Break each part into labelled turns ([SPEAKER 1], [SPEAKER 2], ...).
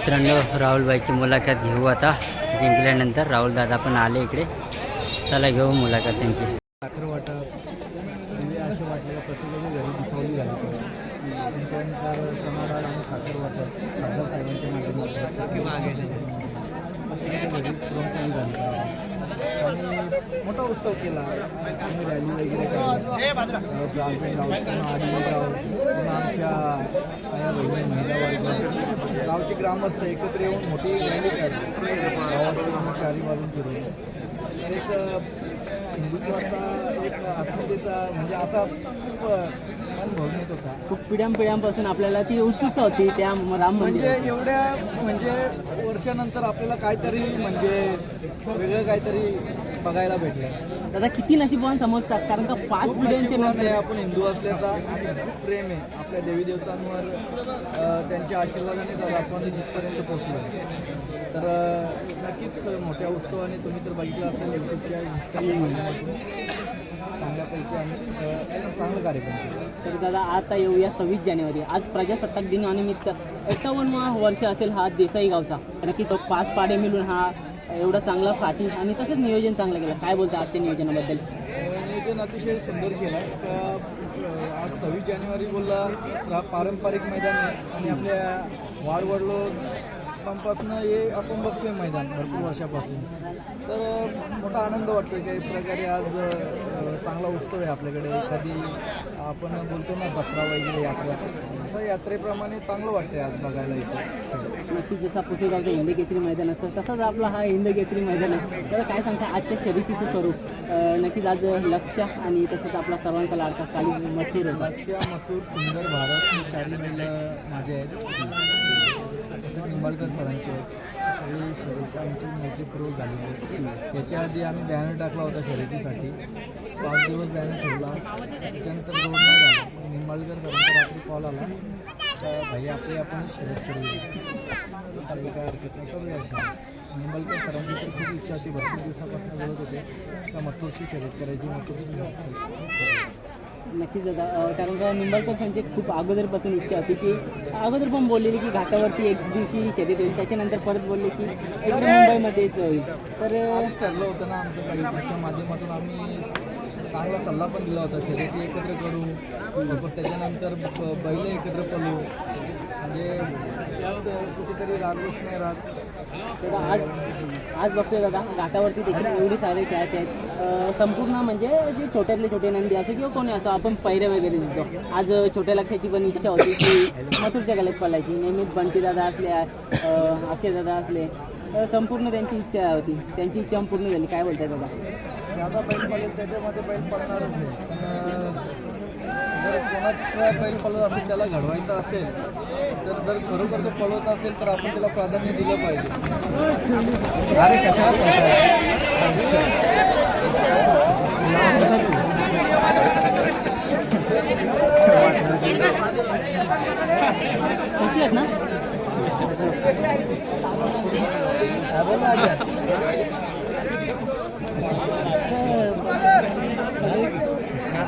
[SPEAKER 1] मित्रांनो राहुलबाईची मुलाखत घेऊ आता जिंकल्यानंतर राहुल दादा पण आले इकडे चला घेऊ मुलाखत त्यांची
[SPEAKER 2] साखर वाटप म्हणजे असे वाटलेलं प्रत्येकाच्या घरी त्यानंतर चणाडाळ आणि साखर वाटप खासदार साहेबांच्या माध्यमातून प्रत्येकाच्या घरी मोठा उत्सव केला. आम्ही रॅली वगैरे आमच्या महिला गावचे ग्रामस्थ एकत्र येऊन मोठी रॅली काढली. चारी बाजून फिरवली. तर एक हिंदुत्वाचा एक अस्मितेचा म्हणजे असा खूप येत होता.
[SPEAKER 1] खूप पिढ्यानपिढ्यांपासून आपल्याला ती उत्सुकता होती त्या राम
[SPEAKER 2] म्हणजे एवढ्या म्हणजे वर्षानंतर आपल्याला काहीतरी म्हणजे वेगळं काहीतरी बघायला भेटलं.
[SPEAKER 1] दादा किती नशिबवान समजतात कारण का पाच
[SPEAKER 2] खूप
[SPEAKER 1] पिढ्यांच्या
[SPEAKER 2] नशिबवान आहे
[SPEAKER 1] नंतर
[SPEAKER 2] आपण हिंदू असल्याचा. आणि खूप प्रेम आहे. आपल्या देवी देवतांवर अ, त्यांच्या आशीर्वादाने तर आपण इथपर्यंत पोहोचलो. तर अ, नक्कीच मोठ्या उत्सवाने तुम्ही तर बघितलं असेल युट्यूबच्या चांगल्यापैकी चांगलं कार्यक्रम
[SPEAKER 1] तर दादा आता येऊया सव्वीस जानेवारी. आज प्रजासत्ताक दिनानिमित्त एकावन्न वर्ष असेल हा देसाई गावचा. नक्की तो पाच पाडे मिळून हा एवढा चांगला फाटी आणि तसंच नियोजन चांगलं केलं. काय बोलता आजच्या नियोजनाबद्दल?
[SPEAKER 2] नियोजन अतिशय सुंदर केलं आहे आज सव्वीस जानेवारी बोलला पारंपरिक मैदान आहे. आणि आपल्या वाडवडलो पासून हे आपण बघतोय मैदान भरपूर वर्षापासून. तर मोठा आनंद वाटतो की प्रकारे आज चांगला उत्सव आहे आपल्याकडे. एखादी आपण बोलतो ना जत्रा वगैरे यात्रा. तर यात्रेप्रमाणे चांगलं वाटतंय आज बघायला इथं.
[SPEAKER 1] नक्कीच जसा पुसेगावचं हिंद केसरी मैदान असतं तसंच आपला हा हिंद केसरी मैदान आहे. तर काय सांगता आजच्या शर्यतीचं स्वरूप? नक्कीच आज लक्ष आणि तसंच आपला सर्वांचा लाडका काली मथुर. होता
[SPEAKER 2] लक्ष्या मसूर सुंदर भारत बैलं माझे आहेत. तसंच निंबाळकर सरांचे आहेत. सगळी शर्यती आमची मैत्रीपूर्वक झालेली आहे. याच्या आधी आम्ही बॅनर टाकला होता शर्यतीसाठी पाच दिवस बॅनर ठेवला. त्याच्यानंतर रोड नाही झाला. निंबाळकर सरांचा रात्री कॉल आला. तर भाई आपली आपण शर्यत करूया. काही काय हरकत नाही. करूया निंबाळकर सरांची तर खूप इच्छा होती. भरपूर दिवसापासून बोलत होते. का मथुरशी शर्यत करायची मथुरशी
[SPEAKER 1] नक्कीच दादा. कारण का निंबाळकर यांची खूप अगोदरपासून इच्छा होती की अगोदर पण बोललेली की घाटावरती एक दिवशी शर्यत होईल. त्याच्यानंतर परत बोलले की एकदा मुंबईमध्येच होईल. तर
[SPEAKER 2] ठरलं होतं ना आमच्या त्याच्या माध्यमातून आम्ही चांगला सल्ला पण दिला होता. शर्यती एकत्र करू. त्याच्यानंतर बैल एकत्र पळू. म्हणजे त्यात कुठेतरी
[SPEAKER 1] आज आज बघतोय दादा घाटावरती देखील एवढी सारे चाहते आहेत. संपूर्ण म्हणजे जे छोट्यातले छोटे नंदी असो किंवा कोणी असो आपण पैरे वगैरे देतो आज छोट्या लक्षाची पण इच्छा होती की मथुरच्या गळ्यात पडायची नेहमीच बंटी दादा असले अक्षय दादा असले तर संपूर्ण त्यांची इच्छा होती. त्यांची इच्छा पूर्ण झाली. काय बोलताय दादा?
[SPEAKER 2] बैल पळेल त्याच्यामध्ये बैल पडणारच पण जर कोणाच्या बैल पळत असेल त्याला घडवायचं असेल तर जर खरोखर तो पळवत असेल तर आपण त्याला प्राधान्य दिलं पाहिजे. अरे कशा
[SPEAKER 1] ना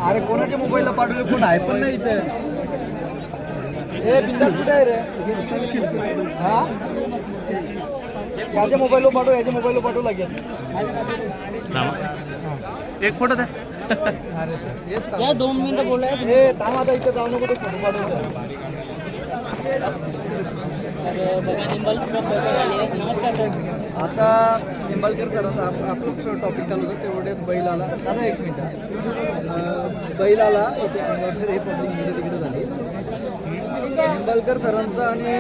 [SPEAKER 2] अरे कोणाच्या मोबाईलला पाठवले? कोण आहे? पण नाही इथे. ए बिंदास कुठे आहे रे? हा? याच्या मोबाईलवर पाठव याच्या मोबाईलवर पाठव लागेल
[SPEAKER 3] एक फोटो द्या.
[SPEAKER 2] अरे
[SPEAKER 1] दोन मिनिटं बोलाय
[SPEAKER 2] ए थांब आता इथे जाऊ नको ते फोटो पाठवतो.
[SPEAKER 1] नमस्कार सर
[SPEAKER 2] आता निंबाळकर सरांचा आप- आपलं टॉपिक चालू होतं तेवढ्यात बैल आला. दादा एक मिनिट. बैल आला इथे हे पब्लिक तिकडे झाली. निंबाळकर सरांचा आणि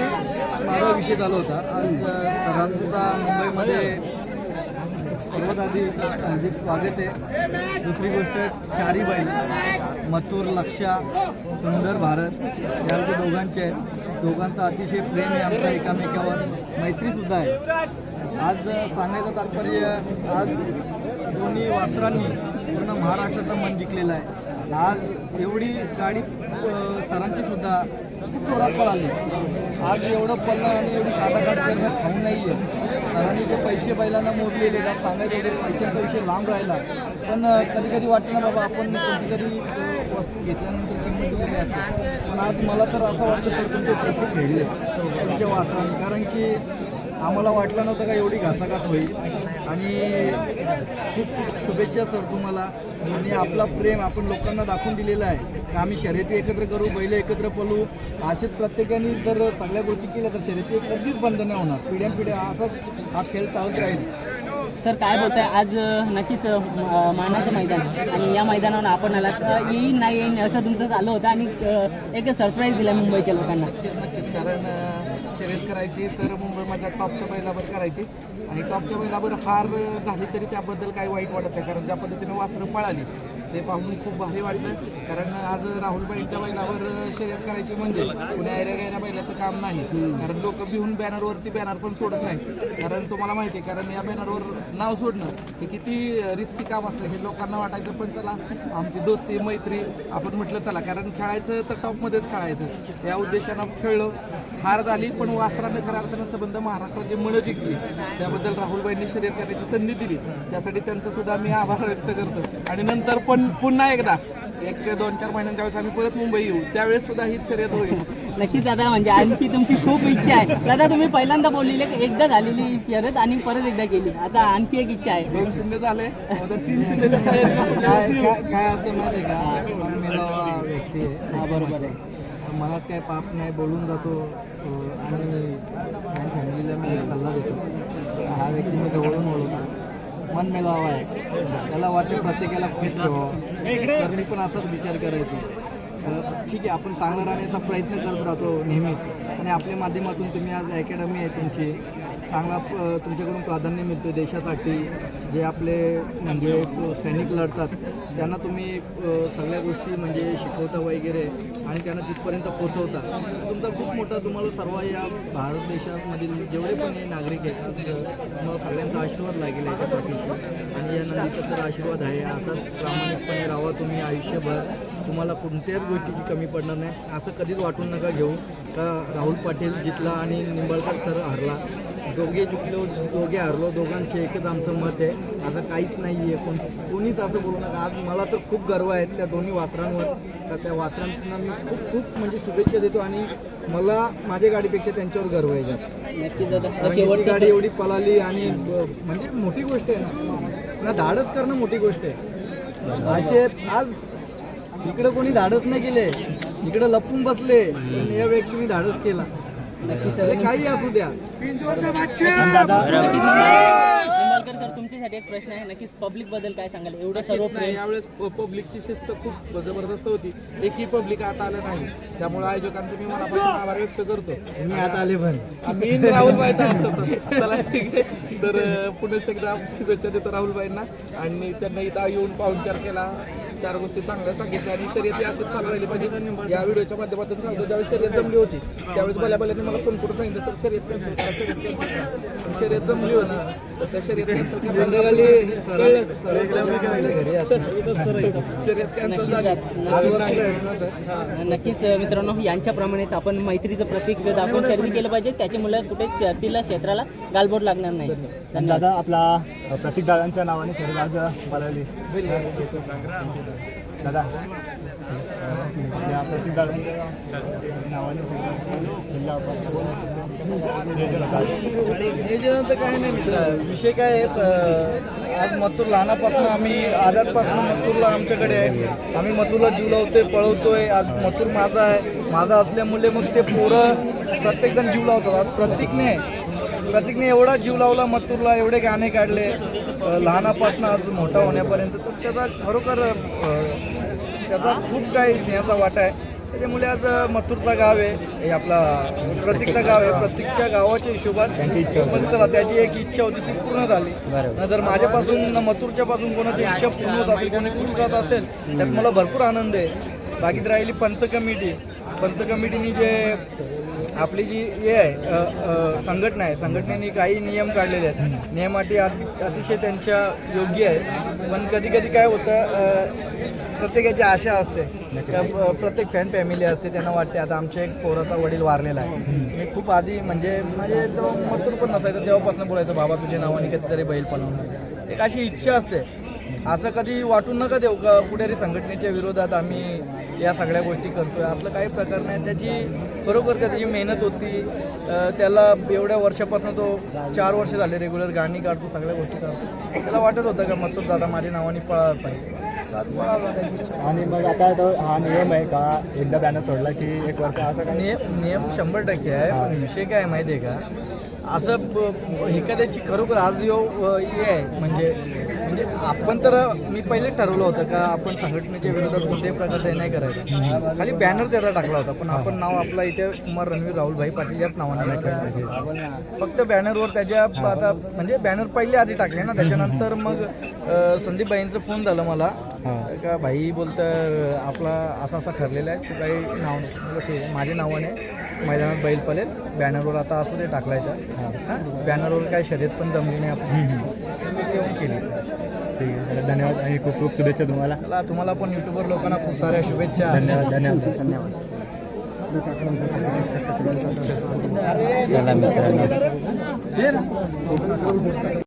[SPEAKER 2] माझा विषय चालू होता. आज सरांचा मुंबईमध्ये सर्वात आधी म्हणजे स्वागत आहे दुसरी गोष्ट शारी बैल मथुर लक्षा सुंदर भारत. या दोघांचे आहेत. दोघांचं अतिशय प्रेम आहे आमच्या एकामेकावर. मैत्रीसुद्धा आहे. आज सांगायचं तात्पर्य आज दोन्ही वासरांनी पूर्ण महाराष्ट्राचं मन जिंकलेलं आहे. आज एवढी गाडी सरांची सुद्धा खूप जोरात पळाली. आज एवढं पडलं आणि एवढी काटाकाट करणं खाऊ नाही आहे सरांनी जे पैसे बैलांना मोजलेले का सांगायचे होते पैसे लांब राहिला. पण कधी कधी वाटतं ना बाबा आपण कोणतीतरी वस्तू घेतल्यानंतर किंमत दिलेली असते. पण आज मला तर असं वाटतं सर तुमचे पैसे फेडले. तुमच्या वासराने. कारण की आम्हाला वाटलं नव्हतं का एवढी घासाघात होईल. आणि खूप खूप शुभेच्छा सर तुम्हाला. आणि आपला प्रेम आपण लोकांना दाखवून दिलेला आहे. की आम्ही शर्यती एकत्र करू बैल एकत्र पळू. असेच प्रत्येकाने जर सगळ्या गोष्टी केल्या तर शर्यती कधीच बंद नाही होणार. पिढ्यानपिढ्या असाच हा खेळ चालत राहील.
[SPEAKER 1] सर काय बोलताय? आज नक्कीच मानाचं मैदान आणि या मैदानावर आपण आलात. अ, येईन नाही येईन असं तुमचं चालू होतं. आणि एक सरप्राईज दिला मुंबईच्या लोकांना.
[SPEAKER 3] कारण शर्यत करायची तर मुंबईमध्ये टॉपच्या बैलावर करायची. आणि टॉपच्या बैलावर हार झाली तरी त्याबद्दल काही वाईट वाटत नाही कारण ज्या पद्धतीने वासरं पळाली ते पाहून खूप भारी वाटलं. कारण आज राहुलबाईंच्या बैलावर शर्यत करायची म्हणजे कुण्या ऐऱ्या गायऱ्या बैलाचं काम नाही. कारण लोक भिवून बॅनरवरती बॅनर पण सोडत नाही कारण तुम्हाला माहिती आहे कारण या बॅनरवर नाव सोडणं हे किती रिस्की काम असतं. हे लोकांना वाटायचं पण चला आमची दोस्ती मैत्री आपण म्हटलं चला. कारण खेळायचं तर टॉपमध्येच खेळायचं. या उद्देशानं खेळलो. हार झाली पण वासरानं खऱ्या अर्थानं संबंध महाराष्ट्राची मनं जिंकली. त्याबद्दल राहुलबाईंनी शर्यत करण्याची संधी दिली. त्यासाठी त्यांचं सुद्धा मी आभार व्यक्त करतो. आणि नंतर पण पुन्हा एकदा एक दोन चार महिन्यांच्या वेळेस आम्ही परत मुंबई येऊ. त्यावेळेस सुद्धा हीच शर्यत होईल.
[SPEAKER 1] नक्कीच दादा म्हणजे आणखी तुमची खूप इच्छा आहे. दादा तुम्ही पहिल्यांदा बोललेले की एकदा झालेली शर्यत आणि परत एकदा केली. आता आणखी एक इच्छा आहे.
[SPEAKER 3] दोन शून्य झाले. आता तीन तयारीला
[SPEAKER 2] काय माहिती का? व्यक्ती आहे.
[SPEAKER 1] हा बरोबर आहे.
[SPEAKER 2] मनात काय पाप नाही बोलून जातो. आणि माझ्या फॅमिलीला मी सल्ला देतो. हा व्यक्ती मी जवळून ओळखतो. मन मेलावा आहे. त्याला वाटते प्रत्येकाला खुश ठेवावं तर मी पण असाच विचार करायचो. ठीक आहे आपण चांगलं राहण्याचा प्रयत्न करत राहतो नेहमी. आणि आपल्या माध्यमातून तुम्ही आज अकॅडमी आहे तुमची. चांगला तुमच्याकडून प्राधान्य मिळतो देशासाठी. जे आपले म्हणजे सैनिक लढतात त्यांना तुम्ही सगळ्या गोष्टी म्हणजे शिकवता वगैरे आणि त्यांना तिथपर्यंत पोहोचवता. तुमचा खूप मोठा तुम्हाला सर्व या भारत देशामधील जेवढे पण हे नागरिक आहेत तुम्हाला सगळ्यांचा आशीर्वाद लागेल याच्या पाठीशी आणि या नदीचा तर आशीर्वाद आहे. असाच प्रामाणिकपणे राहा तुम्ही आयुष्यभर. तुम्हाला कोणत्याच गोष्टीची कमी पडणार नाही. असं कधीच वाटून नका घेऊ. का राहुल पाटील जितला आणि निंबाळकर सर हरला दोघे जिंकलो दोघे हरलो दोघांचे एकच आमचं मत आहे. असं काहीच नाही आहे कोण कोणीच असं बोलू नका. आज मला तर खूप गर्व आहे त्या दोन्ही वासरांवर. का त्या वासरांना मी खूप खूप म्हणजे शुभेच्छा देतो आणि मला माझ्या गाडीपेक्षा त्यांच्यावर गर्व आहे जास्त. गाडी एवढी पळाली आणि म्हणजे मोठी गोष्ट आहे ना. ना धाडस करणं मोठी गोष्ट आहे. असे आज इकडे कोणी धाडस नाही केले इकडे लपून बसले पण या व्यक्तीने धाडस केला. काही असू द्या.
[SPEAKER 1] निंबाळकर सर तुमच्यासाठी एक प्रश्न आहे. नक्कीच पब्लिकबद्दल काय सांगाल? एवढं सर्व
[SPEAKER 3] नाही,
[SPEAKER 1] प्रेम
[SPEAKER 3] यावेळेस प- पब्लिकची शिस्त खूप जबरदस्त होती. एकही पब्लिक आता आलं नाही. त्यामुळे आयोजकांचे मी मनापासून आभार व्यक्त करतो.
[SPEAKER 2] मी आता आले पण.
[SPEAKER 3] आम्ही राहुलबाईचा होतो चला ठीक आहे. तर अं, पुन्हा एकदा शुभेच्छा देतो राहुलबाईंना. आणि त्यांना इथं येऊन पाहुणचार केला. चार गोष्टी चांगल्या सांगितल्या. आणि शर्यती अशीच चालू राहिली पाहिजे. या व्हिडिओच्या माध्यमातून सांगतो ज्यावेळेस शर्यत जमली होती त्यावेळेस भल्या भल्याने मला फोन करून सांगितलं सर शर्यत कॅन्सल करा शर्यत कॅन्सल करा. पण शर्यत जमली होती तर त्या शर्यत कॅन्सल. शर्यत कॅन्सल
[SPEAKER 1] नक्कीच
[SPEAKER 3] झाली?
[SPEAKER 1] नक्कीच मित्रांनो यांच्याप्रमाणेच आपण मैत्रीचं प्रतीक दाखवून शर्यती केलं पाहिजे. त्याच्यामुळे कुठेच शर्तीला क्षेत्राला गालबोट लागणार नाही. धन्यवाद.
[SPEAKER 4] दादा आपला अ, प्रतीक दादांच्या नावाने शरीर आज पळवली दादा. अ, या
[SPEAKER 2] नियोजन तर काही नाही मित्र. विषय काय आहे आज मथुर लहानापासून आम्ही आजातपासून मथुरला आमच्याकडे आहे. आम्ही मथुरला जिवलावतोय पळवतोय. आज मथुर माझा आहे. माझा असल्यामुळे मग ते पोरं प्रत्येकजण जीव लावतात आज प्रत्येकने प्रतीकने एवढा जीव लावला मथुरला एवढे गाणे काढले. लहानापासून आज मोठा होण्यापर्यंत. तर त्याचा खरोखर त्याचा खूप काही स्नेहाचा वाटा आहे. त्याच्यामुळे आज मथुरचा गाव आहे. हे आपला प्रतीकचा गाव आहे. प्रत्येकच्या गावाच्या हिशोबात
[SPEAKER 4] त्यांची इच्छा
[SPEAKER 2] चला त्याची एक इच्छा होती ती पूर्ण झाली. जर माझ्यापासून मथुरच्या पासून कोणाची इच्छा पूर्ण होत असेल कोणी खुश राहत असेल त्यात मला भरपूर आनंद आहे. बाकी राहिली पंच कमिटी पंच कमिटीने जे आपली जी हे आहे संघटना आहे संघटनेने काही नियम काढलेले आहेत. नियम अटी अति- अतिशय त्यांच्या योग्य आहेत. पण कधी कधी काय होतं प्रत्येकाची आशा असते. प्रत्येक फॅन फॅमिली असते त्यांना वाटते आता आमच्या एक पोराचा वडील वारलेला आहे. मी खूप आधी म्हणजे म्हणजे तो मथुर पण नसायचा तेव्हापासून बोलायचं बाबा तुझ्या नावाने कधीतरी बैल बनवणार एक अशी इच्छा असते. असं कधी वाटून नका देऊ का कुठेतरी संघटनेच्या विरोधात आम्ही या सगळ्या गोष्टी करतोय. आपलं काही प्रकार नाही. त्याची खरोखर त्याची मेहनत होती त्याला एवढ्या वर्षापासून तो चार वर्ष झाले रेग्युलर गाणी काढतो सगळ्या गोष्टी करतो. त्याला वाटत होतं का मग तो दादा माझ्या नावाने पाहिजे. पळाला इच्छा.
[SPEAKER 4] आणि मग आता तो हा नियम आहे का? एकदा बॅनर सोडला की एक वर्ष असं काही?
[SPEAKER 2] नियम नियम शंभर टक्के आहे पण विषय काय आहे माहिती आहे का? असं एखाद्याची खरोखर आज यो हे आहे. म्हणजे म्हणजे आपण तर मी पहिले ठरवलं होतं का आपण संघटनेच्या विरोधात कोणत्याही प्रकारचे नाही करायचं. खाली बॅनर त्याचा टाकला होता पण आपण नाव आपला इथे कुमार रणवीर राहुलभाई पाटील याच नावाने टाकलं. फक्त बॅनरवर त्याच्या आता म्हणजे बॅनर पहिले आधी टाकले ना त्याच्यानंतर मग संदीपबाईंचा फोन झाला मला.
[SPEAKER 4] हां.
[SPEAKER 2] का भाई बोलतं आपला असा असा ठरलेला आहे तू काही नाव ठीक आहे माझ्या नावाने. मैदानात बैल पलेल बॅनरवर आता असू दे टाकलायचं. हां? बॅनरवर काय शर्यत पण जमली नाही आपण येऊन केली.
[SPEAKER 4] ठीक आहे. धन्यवाद आणि खूप खूप शुभेच्छा तुम्हाला.
[SPEAKER 2] मला तुम्हाला पण युट्यूबवर लोकांना खूप साऱ्या शुभेच्छा.
[SPEAKER 4] धन्यवाद धन्यवाद.
[SPEAKER 1] धन्यवाद.
[SPEAKER 4] चला मित्रांनो.